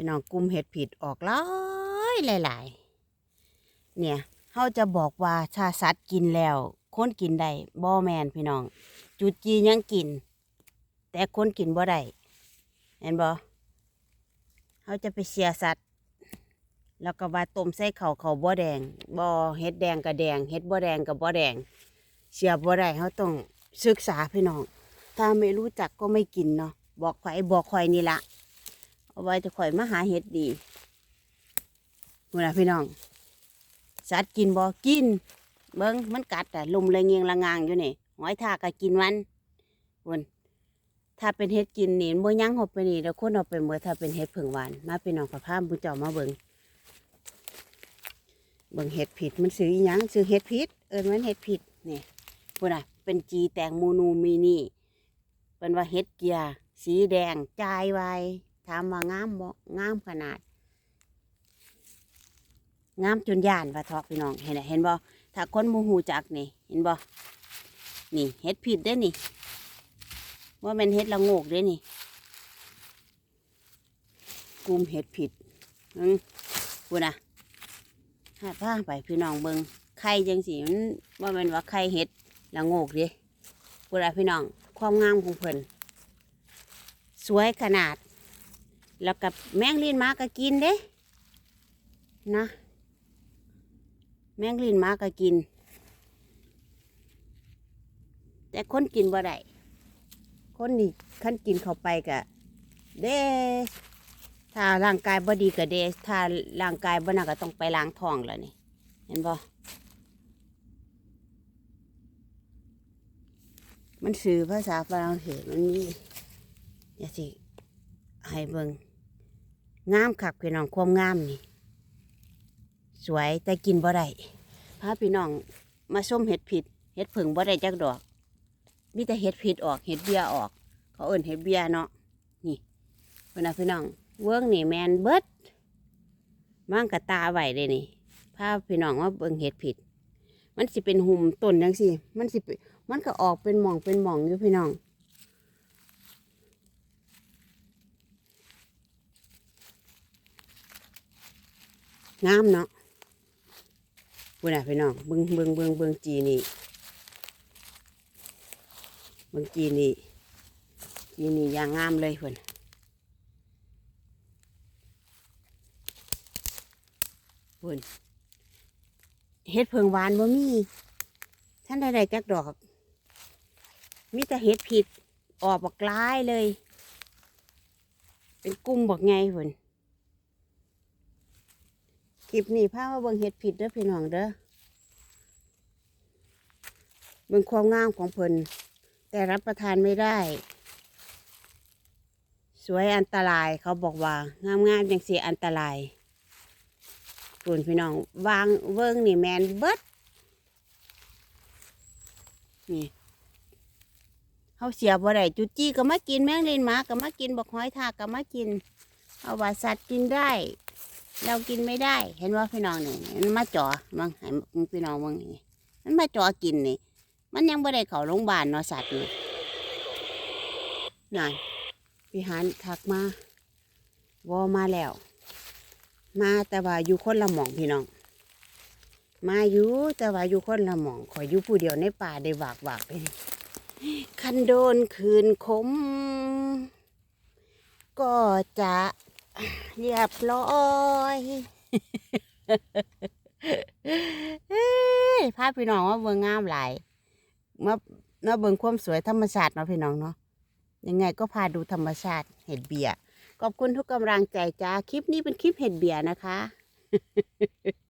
พี่น้องกลุ่มเห็ดผิดออกหลายหลายๆเนี่ยเขาจะบอกว่าชาสัตว์กินแล้วคนกินได้บ่แมนพี่น้อง จุดจียังกิน แต่คนกินบ่ได้เห็นบ่เขาจะไปเสียสัตว์ แล้วก็ว่าต้มใส่เขาเขาบ่แดงบ่เฮ็ดแดงกับแดงเฮ็ดบ่แดงกับบ่แดง เสียบ่ได้เขาต้องศึกษาพี่น้อง ถ้าไม่รู้จักก็ไม่กินเนาะบอกข่อยบอกข่อยนี่ละ เอาไว้จะข่อยมาหาเห็ดดีนู่นะพี่น้อง สัตว์กินบ่กิน เบิ้งมันกัดแต่ลุมเลยเงียงละงางอยู่นี่หอยทากก็กินมันวนถ้าเป็นเห็ดกินนี่บ่ยั้งหอบไปนี่แล้วคนเอาไปเมื่อถ้าเป็นเห็ดผึ่งหวานมาพี่น้องกับพามบุญจ้ามาเบิ้งเบิ้งเห็ดผิดมันซื้ออีหยังซื้อเห็ดผิดเอิ้นมันเห็ดผิดนี่พุ่นน่ะเป็นจีแตงโมนูมินี่เป็นว่าเห็ดเกียร์สีแดงจายไว ถามว่างามบ่งามขนาด งามจนย่านว่าทอกพี่น้องเห็นไหมเห็นบ่ถ้าคนโมหูจักนี่ เห็นบ่นี่เห็ดผิดได้นี่ว่าเป็นเห็ดละโงกได้นี่กลุ่มเห็ดผิดอืมพูนะหาผ้าไปพี่น้องเบิงไข่จังสีมันว่าเป็นว่าไข่เห็ดละโงกด้พูดนะพี่น้องความงามของเพิ่นสวยขนาด แล้วกับแมงลินมาก็กินเด้นะ แมงลินมาก็กิน แต่คนกินบ่ได้คนนี่ขั้นกินเข้าไปกะเด้ถ้าร่างกายบ่ดีก็เดถ้าร่างกายบ่น่าก็ต้องไปล้างท้องแล้วนี่ เห็นบ่มันสื่อภาษาฝรั่งเศสมันมีอย่าสิให้เบิ่ง งามคักพี่น้องความงามนี่ สวยแต่กินบ่ได้พาพี่น้องมาส้มเห็ดผิดเห็ดผึ่งบ่ได้จักดอก มีแต่เห็ดผิดออกเห็ดเบี้ยออก เขาเอิ่นเห็ดเบี้ยเนาะนี่เพื่อนะพี่น้องเวิ้งนี่แมนเบิดมั่งกะตาไหวเลยนี่พาพี่น้องว่าเบิ่งเห็ดผิด มันสิเป็นหุ่มต้นจังสิมันสิมันก็ออกเป็นหม่องเป็นหม่องอยู่พี่น้อง งามเนาะบุญนะพี่น้องเบิงเบิงเบิงเบิงจีนี่เบิงจีนี่จีนี่อย่างงามเลยเพื่อนเพื่อนเฮ็ดเพิงหวานบ่มีท่านใดๆจักดอก มีแต่เฮ็ดผิดออกบักลายเลย เป็นกุ้มบักไงเพื่อน ลิปนี้พามาเบิ่งเห็ดผิดเด้อพี่น้องเด้อเบิ่งความงามของเพิ่นแต่รับประทานไม่ได้ สวยอันตรายเขาบอกว่างามงามๆจังเสียอันตรายคุณพี่น้องวางเวิงนี่แมนเบิดนี่เขาเสียบ่ได้จุจี้ก็มากินแมงลินหมาก็มากินบอกหอยทากก็มากิน เอาว่าสัตว์กินได้ เรากินไม่ได้ เห็นว่าพี่น้องนี่มันมาจ่อมังให้พี่น้องมึงนี่มันมาจ่อกินนี่ มันยังไม่ได้เข้าโรงพยาบาลเนาะสัตว์นี่นั่นพี่หันทักมาวอมาแล้ว มาแต่ว่าอยู่คนละหม่องพี่น้อง มาอยู่แต่ว่าอยู่คนละหม่อง ขอยอยู่ผู้เดียวในป่าได้หวากหวากไปนี่คันโดนคืนคมก็จะ เรียบร้อยภาพพี่น้องว่าเบิ่งงามหลายมามาเบิ่งความสวยธรรมชาติเนาะพี่น้องเนาะยังไงก็พาดูธรรมชาติเห็ดเบียขอบคุณทุกกำลังใจจ้า คลิปนี้เป็นคลิปเห็ดเบียนะคะ